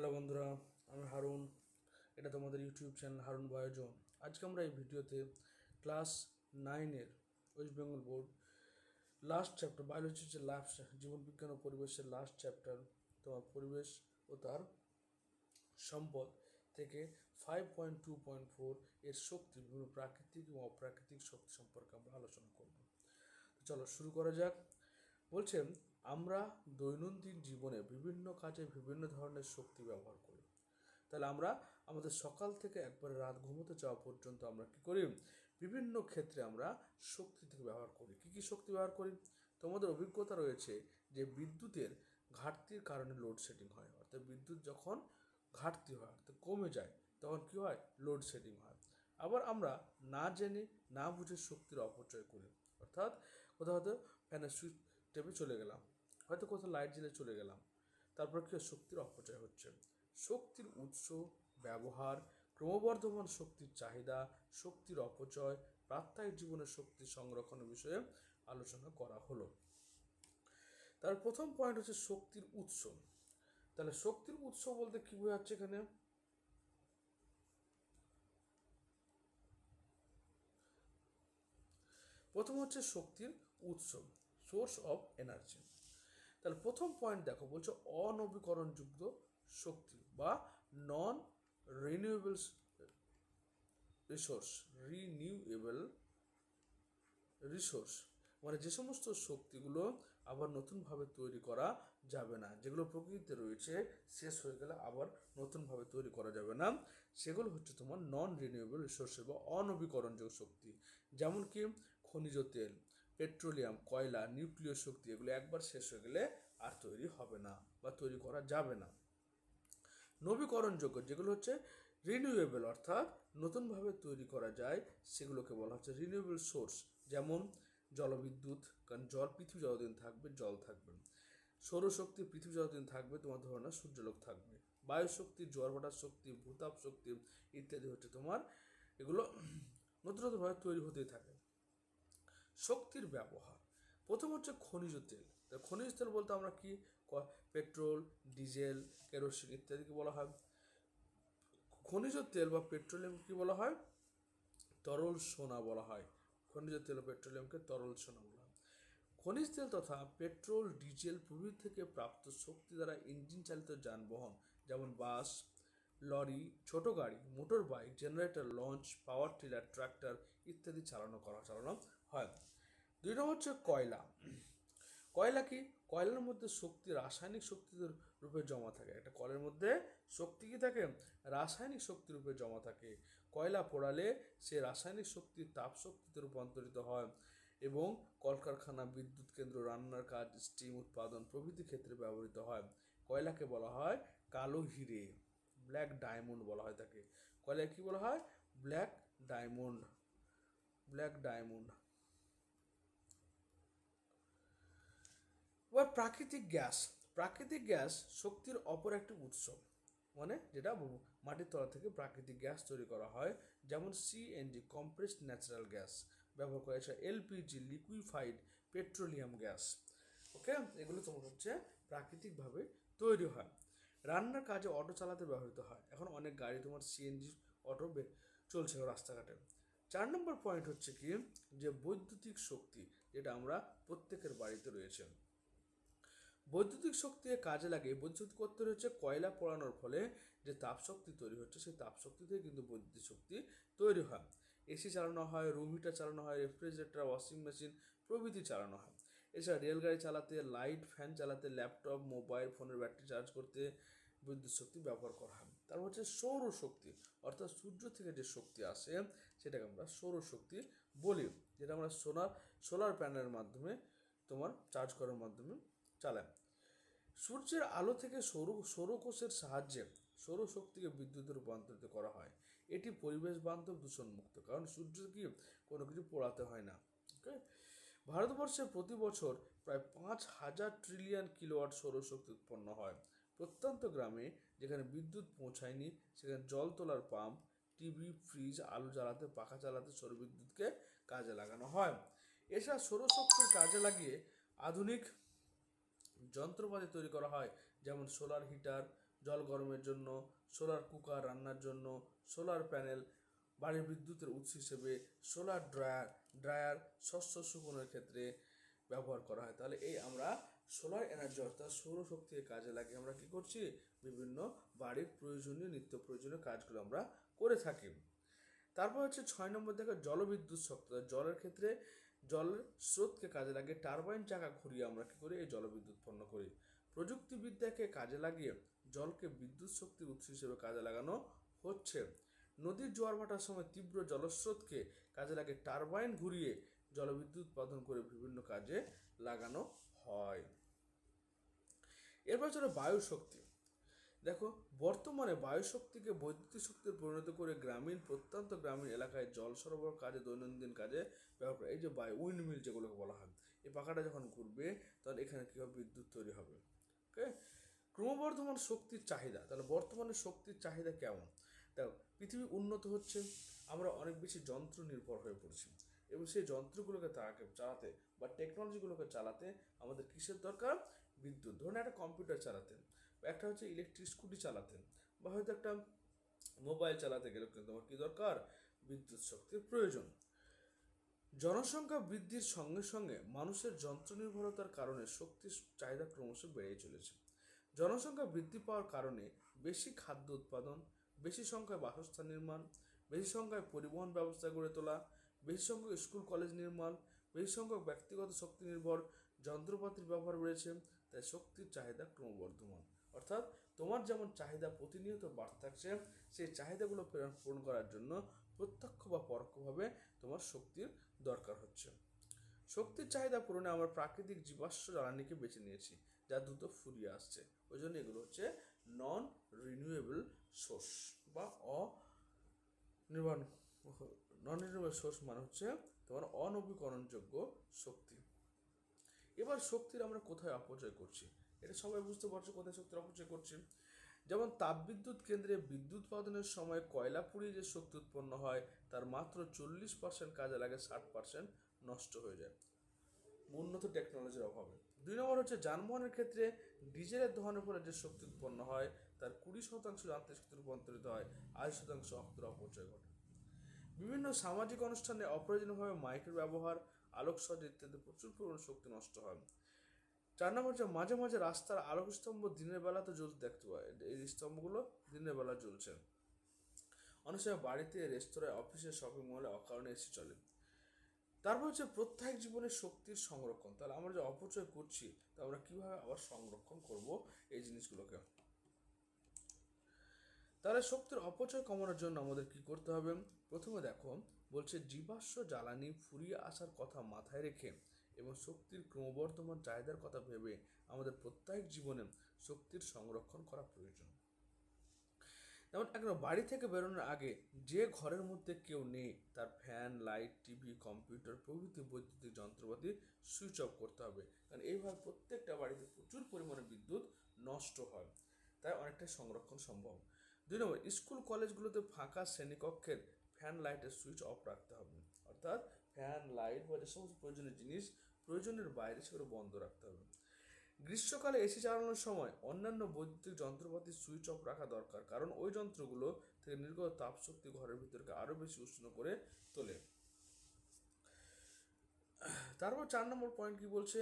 Hello বন্ধুরা, আমি হারুন। এটা তোমাদের ইউটিউব চ্যানেল হারুন বয়োজন আজকে আমরা এই ভিডিওতে ক্লাস নাইনের West Bengal board last chapter biology যে লাস্ট জীবনবিজ্ঞান ও পরিবেশের লাস্ট চ্যাপ্টার, তোমার পরিবেশ ও তার সম্পদ থেকে five point two point four এর শক্তি, বিভিন্ন প্রাকৃতিক এবং অপ্রাকৃতিক শক্তি সম্পর্কে আমরা আলোচনা করব। চলো শুরু করা যাক। বলছেন আমরা দৈনন্দিন জীবনে বিভিন্ন কাজে বিভিন্ন ধরনের শক্তি ব্যবহার করি। তাহলে আমরা আমাদের সকাল থেকে একবারে রাত ঘুমোতে যাওয়া পর্যন্ত আমরা কি করি? বিভিন্ন ক্ষেত্রে আমরা শক্তি থেকে ব্যবহার করি। কী কী শক্তি ব্যবহার করি? তোমাদের অভিজ্ঞতা রয়েছে যে বিদ্যুতের ঘাটতির কারণে লোডশেডিং হয়। অর্থাৎ বিদ্যুৎ যখন ঘাটতি হয়, অর্থাৎ কমে যায়, তখন কি হয়? লোডশেডিং হয়। আবার আমরা না জেনে, না বুঝে শক্তির অপচয় করি। অর্থাৎ কোথাও হয়তো ফ্যানের সুইচ টেপে চলে গেলাম। হয়তো কোথাও লাইট জ্বেলে চলে গেলাম। তারপর কি শক্তির অপচয় হচ্ছে। শক্তির উৎস, ব্যবহার, ক্রমবর্ধমান শক্তির চাহিদা, শক্তির অপচয়, প্রাত্যহিক জীবনের শক্তি সংরক্ষণের বিষয়ে আলোচনা করা হলো। তার প্রথম পয়েন্ট হচ্ছে শক্তির উৎস। তাহলে শক্তির উৎস বলতে কি বোঝাচ্ছে এখানে? প্রথম হচ্ছে শক্তির উৎস। Source of energy. তাহলে প্রথম পয়েন্ট দেখো, বলছে অনবীকরণযুক্ত শক্তি বা non renewable resource renewable resource মানে যে সমস্ত শক্তিগুলো আবার নতুনভাবে তৈরি করা যাবে না, যেগুলো প্রকৃতিতে রয়েছে, শেষ হয়ে গেলে আবার নতুনভাবে তৈরি করা যাবে না, সেগুলো হচ্ছে তোমার নন রিনিউয়েবল রিসোর্সের বা অনবীকরণযোগ্য শক্তি। যেমন কি? খনিজ তেল। পেট্রোলিয়াম, কয়লা, নিউক্লিয় শক্তি এগুলো একবার শেষ হয়ে গেলে আর তৈরি হবে না বা তৈরি করা যাবে না। নবীকরণযোগ্য যেগুলো হচ্ছে রিনিউয়েবল অর্থাৎ নতুনভাবে তৈরি করা যায়, সেগুলোকে বলা হচ্ছে রিনিউয়েবল সোর্স যেমন জলবিদ্যুৎ, কারণ জল পৃথিবী যতদিন থাকবে, জল থাকবে। সৌরশক্তি পৃথিবী যতদিন থাকবে, তোমার ধরো না সূর্যলোক থাকবে। বায়ুশক্তি জোয়ার ভাটার শক্তি, ভূতাপ শক্তি ইত্যাদি হচ্ছে তোমার এগুলো নতুন নতুনভাবে তৈরি হতেই থাকে। শক্তির ব্যবহার। প্রথম হচ্ছে খনিজ তেল। খনিজ তেল বলতে আমরা কি? পেট্রোল, ডিজেল, কেরোসিন ইত্যাদিকে বলা হয়। খনিজ তেল বা পেট্রোলিয়াম কি বলা হয়? তরল সোনা বলা হয়। খনিজ তেল ও পেট্রোলিয়ামকে তরল সোনা বলা হয়। খনিজ তেল তথা পেট্রোল, ডিজেল প্রভৃতি থেকে প্রাপ্ত শক্তি দ্বারা ইঞ্জিন চালিত যানবাহন, যেমন বাস, লরি, ছোট গাড়ি motor bike generator, launch, power tiller tractor ইত্যাদি চালানো করা, চালানো হয় দুই নম্বর হচ্ছে কয়লা। কয়লা কি? কয়লার মধ্যে শক্তি, রাসায়নিক শক্তির রূপে জমা থাকে। একটা কলের মধ্যে শক্তি কি থাকে? রাসায়নিক শক্তি রূপে জমা থাকে। কয়লা পোড়ালে সে রাসায়নিক শক্তি, তাপ শক্তিতে রূপান্তরিত হয় এবং কলকারখানা, বিদ্যুৎ কেন্দ্র, রান্নার কাজ স্টিম উৎপাদন প্রভৃতি ক্ষেত্রে ব্যবহৃত হয়। কয়লাকে বলা হয় কালো হিরে ব্ল্যাক ডায়মন্ড বলা হয় তাকে। কয়লা কি বলা হয়? ব্ল্যাক ডায়মন্ড ব্ল্যাক ডায়মন্ড এবার প্রাকৃতিক গ্যাস। প্রাকৃতিক গ্যাস শক্তির অপর একটি উৎস মানে যেটা মাটির তলা থেকে প্রাকৃতিক গ্যাস তৈরি করা হয়, যেমন সিএনজি কম্প্রেসড ন্যাচারাল গ্যাস ব্যবহার করা হয়েছে LPG liquefied petroleum gas okay এগুলো তোমার হচ্ছে প্রাকৃতিকভাবে তৈরি হয়। রান্নার কাজে অটো চালাতে ব্যবহৃত হয়। এখন অনেক গাড়ি তোমার সিএনজি অটো চলছে রাস্তাঘাটে। চার নম্বর পয়েন্ট হচ্ছে কি? যে বৈদ্যুতিক শক্তি, যেটা আমরা প্রত্যেকের বাড়িতে রয়েছে। বৈদ্যুতিক শক্তি কাজে লাগে বৈদ্যুতিক করতে হচ্ছে কয়লা পোড়ানোর ফলে যে তাপশক্তি তৈরি হচ্ছে, সেই তাপশক্তি থেকে কিন্তু বৈদ্যুতিক শক্তি তৈরি হয়। এসি চালানো হয়, রুম হিটার চালানো হয়, রেফ্রিজারেটর, ওয়াশিং মেশিন প্রভৃতি চালানো হয়। এছাড়া রেলগাড়ি চালাতে, লাইট ফ্যান চালাতে, ল্যাপটপ, মোবাইল ফোনের ব্যাটারি চার্জ করতে বিদ্যুৎ শক্তি ব্যবহার করা হয়। তারপর হচ্ছে সৌরশক্তি অর্থাৎ সূর্য থেকে যে শক্তি আসে, সেটাকে আমরা সৌরশক্তি বলি, যেটা আমরা সোলার সোলার প্যানেলের মাধ্যমে তোমার চার্জ করার মাধ্যমে চালায়। সূর্যের আলো থেকে সৌর, সৌরকোষের সাহায্যে সৌরশক্তিকে বিদ্যুতে রূপান্তরিত করা হয়। এটি পরিবেশ বান্ধব দূষণমুক্ত কারণ সূর্য কি কোনো কিছু পোড়াতে হয় না ওকে ভারতবর্ষে প্রতি বছর প্রায় পাঁচ হাজার ট্রিলিয়ন কিলোওয়াট সৌরশক্তি উৎপন্ন হয়। প্রত্যন্ত গ্রামে যেখানে বিদ্যুৎ পৌঁছায়নি, সেখানে জল তোলার পাম্প, টিভি, ফ্রিজ, আলু জ্বালাতে, পাখা চালাতে সৌরবিদ্যুৎকে কাজে লাগানো হয়। এছাড়া সৌরশক্তির কাজে লাগিয়ে আধুনিক যন্ত্রপাতি তৈরি করা হয়, যেমন সোলার হিটার জল গরমের জন্য সোলার কুকার রান্নার জন্য সোলার প্যানেল বাড়ির বিদ্যুতের উৎস হিসেবে সোলার ড্রায়ার ড্রায়ার শস্য শুকনোর ক্ষেত্রে ব্যবহার করা হয়। তাহলে এই আমরা সোলার এনার্জি অর্থাৎ সৌরশক্তিকে কাজে লাগিয়ে আমরা কি করছি? বিভিন্ন বাড়ির প্রয়োজনীয়, নিত্য প্রয়োজনীয় কাজগুলো আমরা করে থাকি। তারপর হচ্ছে ছয় নম্বর দেখো জলবিদ্যুৎ শক্তি। জলের ক্ষেত্রে জলের স্রোতকে কাজে লাগিয়ে টারবাইন চাকা ঘুরিয়ে আমরা কি করি? এই জলবিদ্যুৎ উৎপন্ন করি। প্রযুক্তিবিদ্যাকে কাজে লাগিয়ে জলকে বিদ্যুৎ শক্তির উৎস হিসেবে কাজে লাগানো হচ্ছে। নদীর জোয়ার ভাটার সময় তীব্র জলস্রোতকে কাজে লাগে টারবাইন ঘুরিয়ে জলবিদ্যুৎ উৎপাদন করে বিভিন্ন কাজে লাগানো হয়। এরপর হচ্ছে বায়ু শক্তি দেখো, বর্তমানে বায়ু শক্তিকে বৈদ্যুতিক শক্তিতে পরিণত করে গ্রামীণ, প্রত্যন্ত গ্রামীণ এলাকায় জল সরবরাহ কাজে, দৈনন্দিন কাজে ব্যবহার করে। এই যে বায়ু, উইন্ডমিল যেগুলোকে বলা হয়, এই পাখাটা যখন ঘুরবে তখন এখানে কী হবে? বিদ্যুৎ তৈরি হবে, ওকে? ক্রমবর্ধমান শক্তির চাহিদা, তাহলে বর্তমানে শক্তির চাহিদা কেমন? দেখো, পৃথিবী উন্নত হচ্ছে, আমরা অনেক বেশি যন্ত্র নির্ভর হয়ে পড়ছি এবং সেই যন্ত্রগুলোকে তাকে চালাতে বা টেকনোলজিগুলোকে চালাতে আমাদের কিসের দরকার? বিদ্যুৎ। ধরুন একটা কম্পিউটার চালাতে একটা হচ্ছে ইলেকট্রিক স্কুটি চালাতে বা হয়তো একটা মোবাইল চালাতে গেলে কিন্তু তোমার কী দরকার? বিদ্যুৎ শক্তির প্রয়োজন। জনসংখ্যা বৃদ্ধির সঙ্গে সঙ্গে মানুষের যন্ত্র নির্ভরতার কারণে শক্তির চাহিদা ক্রমশ বেড়েই চলেছে। জনসংখ্যা বৃদ্ধি পাওয়ার কারণে বেশি খাদ্য উৎপাদন, বেশি সংখ্যায় বাসস্থান নির্মাণ, বেশি সংখ্যায় পরিবহন ব্যবস্থা গড়ে তোলা, বেশি সংখ্যক স্কুল, কলেজ নির্মাণ, বেশি সংখ্যক ব্যক্তিগত শক্তি নির্ভর যন্ত্রপাতির ব্যবহার বেড়েছে, তাই শক্তির চাহিদা ক্রমবর্ধমান। অর্থাৎ তোমার যেমন চাহিদা প্রতিনিয়ত বাড়তে থাকছে, সেই চাহিদাগুলো পূরণ করার জন্য প্রত্যক্ষ বা পরোক্ষভাবে তোমার শক্তির দরকার হচ্ছে। শক্তির চাহিদা পূরণে আমরা প্রাকৃতিক জীবাশ্ম জ্বালানিকে বেছে নিয়েছি, যা দ্রুত ফুরিয়ে আসছে। ওই জন্য এগুলো হচ্ছে নন রিনিউয়েবল সোর্স বা অ নির্মাণ নন রিনিউয়েবল সোর্স মানে হচ্ছে তোমার অনবীকরণযোগ্য শক্তি। এবার শক্তির আমরা কোথায় অপচয় করছি? এটা সবাই বুঝতে পারছ কোথায় শক্তির অপচয় করছে। যেমন তাপবিদ্যুৎ কেন্দ্রে বিদ্যুৎ উৎপাদনের সময় কয়লা পুড়িয়ে যে শক্তি উৎপন্ন হয়, তার মাত্র চল্লিশ পার্সেন্ট কাজে লাগে, ষাট পার্সেন্ট নষ্ট হয়ে যায়। উন্নত টেকনোলজির অভাবে। দুই নম্বর হচ্ছে যানবাহনের ক্ষেত্রে ডিজেলের দহনের ফলে যে শক্তি উৎপন্ন হয়, তার কুড়ি শতাংশ যান্ত্রিক শক্তি রূপান্তরিত হয় আশি শতাংশ শক্তির অপচয় ঘটে। বিভিন্ন সামাজিক অনুষ্ঠানে অপ্রয়োজনীয়ভাবে মাইকের ব্যবহার, আলোকসজ্জা ইত্যাদি প্রচুর পরিমাণে শক্তি নষ্ট হয়। চার নম্বর হচ্ছে মাঝে মাঝে রাস্তার আলোক স্তম্ভ দিনের বেলাতে জ্বলতে দেখতে পায়। এই স্তম্ভগুলো দিনের বেলা জ্বলছে। অনেক সময় বাড়িতে রেস্তোরাঁয় অফিসে শপিং মলে অকারণে এসে চলে। তারপর হচ্ছে প্রত্যেক জীবনের শক্তির সংরক্ষণ। তাহলে আমরা যে অপচয় করছি, তা আমরা কীভাবে আবার সংরক্ষণ করব এই জিনিসগুলোকে? তাহলে শক্তির অপচয় কমানোর জন্য আমাদের কি করতে হবে? প্রথমে দেখো, বলছে জীবাশ্ম জ্বালানি ফুরিয়ে আসার কথা মাথায় রেখে এবং শক্তির ক্রমবর্ধমান চাহিদার কথা ভেবে আমাদের প্রত্যেক জীবনে শক্তির সংরক্ষণ করা প্রয়োজন। যেমন একবার বাড়ি থেকে বেরোনোর আগে যে ঘরের মধ্যে কেউ নেই, তার ফ্যান, লাইট, টিভি, কম্পিউটার, প্রভৃতি বৈদ্যুতিক যন্ত্রপাতি সুইচ অফ করতে হবে। কারণ এইভাবে প্রত্যেকটা বাড়িতে প্রচুর পরিমাণে বিদ্যুৎ নষ্ট হয়। তাই অনেকটাই সংরক্ষণ সম্ভব। দুই নম্বর, স্কুল, কলেজগুলোতে ফাঁকা শ্রেণীকক্ষের ফ্যান, লাইটের সুইচ অফ রাখতে হবে। অর্থাৎ ফ্যান লাইট বা যে সমস্ত প্রয়োজনীয় জিনিস প্রয়োজনের বাইরে সেগুলো বন্ধ রাখতে হবে। গ্রীষ্মকালে এসি চালানোর সময় অন্যান্য বৈদ্যুতিক যন্ত্রপাতির সুইচ অফ রাখা দরকার, কারণ ওই যন্ত্রগুলো থেকে নির্গত তাপশক্তি ঘরের ভিতরকে আরও বেশি উষ্ণ করে তোলে। তারপর চার নম্বর পয়েন্ট কি বলছে?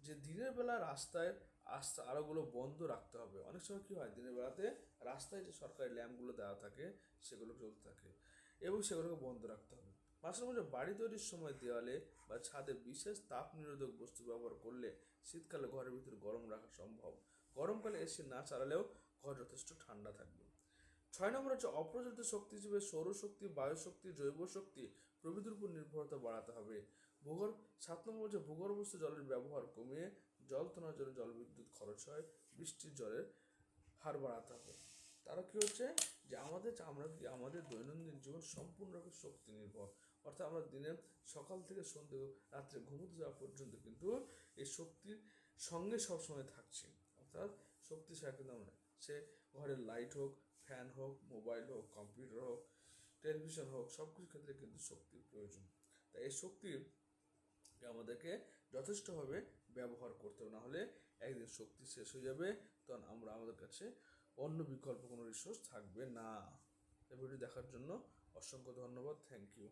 যে দিনের বেলা রাস্তায় আস্তে আলোগুলো বন্ধ রাখতে হবে। অনেক সময় কী হয়? দিনের বেলাতে রাস্তায় যে সরকারি ল্যাম্পগুলো দেওয়া থাকে, সেগুলো চলতে থাকে এবং সেগুলোকে বন্ধ রাখতে হবে। মাঝে বাড়ি তৈরির সময় দেওয়ালে বা ছাদে বিশেষ তাপ নিরোধক বস্তু ব্যবহার করলে শীতকালে ঘরের ভিতরে গরম রাখা সম্ভব। গরমকালে এসি না চালালেও ঘর যথেষ্ট ঠান্ডা থাকবে। ছয় নম্বর হচ্ছে অপ্রচলিত শক্তি হিসেবে সৌরশক্তি, বায়ুশক্তি, জৈব শক্তি প্রভৃতির উপর নির্ভরতা বাড়াতে হবে। ভূগর্ভ, সাত নম্বর হচ্ছে ভূগর্ভস্থ জলের ব্যবহার কমিয়ে জল তোলার জন্য জলবিদ্যুৎ খরচ হয়, বৃষ্টির জলের হার বাড়াতে হবে। তারা কি হচ্ছে যে আমাদের আমরা আমাদের দৈনন্দিন জীবন সম্পূর্ণরূপে শক্তি নির্ভর। অর্থাৎ আমরা দিনের সকাল থেকে সন্ধ্যে রাত্রে ঘুমোতে যাওয়া পর্যন্ত কিন্তু এই শক্তির সঙ্গে সবসময় থাকছি। অর্থাৎ শক্তি ছাড়া কিন্তু আমরা সে ঘরের লাইট হোক ফ্যান হোক মোবাইল হোক কম্পিউটার হোক টেলিভিশন হোক সব কিছুর ক্ষেত্রে কিন্তু শক্তির প্রয়োজন। তাই এই শক্তির আমাদেরকে যথেষ্টভাবে ব্যবহার করতে হবে। নাহলে একদিন শক্তি শেষ হয়ে যাবে, তখন আমরা আমাদের কাছে অন্য বিকল্প কোনো রিসোর্স থাকবে না। ভিডিও দেখার জন্য অসংখ্য ধন্যবাদ। Thank you